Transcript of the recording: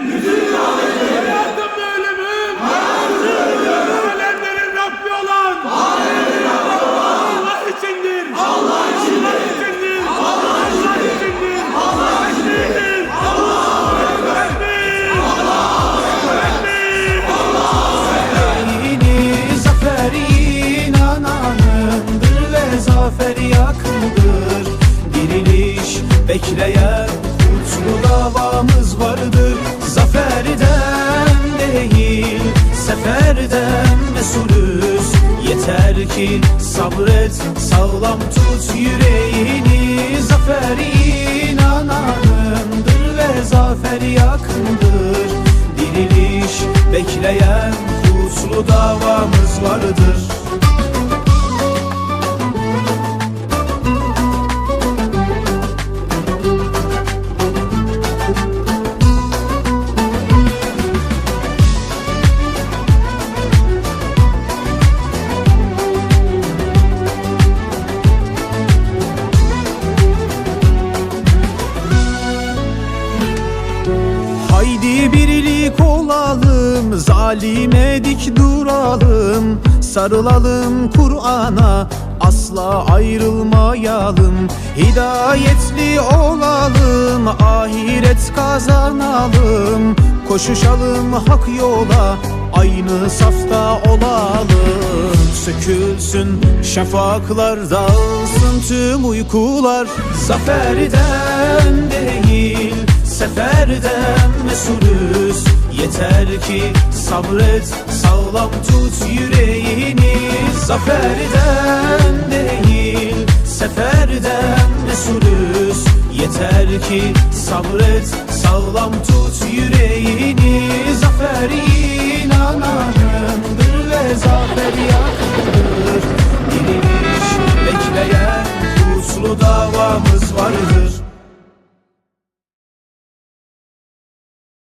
Rabbim. Bütün Hayatım ve ölümüm. Ölenlerin Rabbi olan. Allah içindir. Allah içindir. Allah içindir. Allah içindir. Allah Ekber. Allah Ekber. Allah Ekber. Zaferi inananındır ve zafer yakındır. Diriliş bekleyen kutlu davamız vardır Yeter ki sabret sağlam tut yüreğini. Zafer inananındır ve zafer yakındır. Diriliş bekleyen kutlu davamız vardır Haydi birlik olalım, zalime dik duralım. Sarılalım Kur'an'a, asla ayrılmayalım. Hidayetli olalım, ahiret kazanalım. Koşuşalım hak yola, aynı safta olalım. Sökülsün şafaklar, dağılsın tüm uykular. Zaferden değil seferden mesulüz. Yeter ki sabret sağlam tut yüreğini. Zaferden değil seferden mesulüz. Yeter ki sabret sağlam tut yüreğini. Zafer inananındır ve zafer yakındır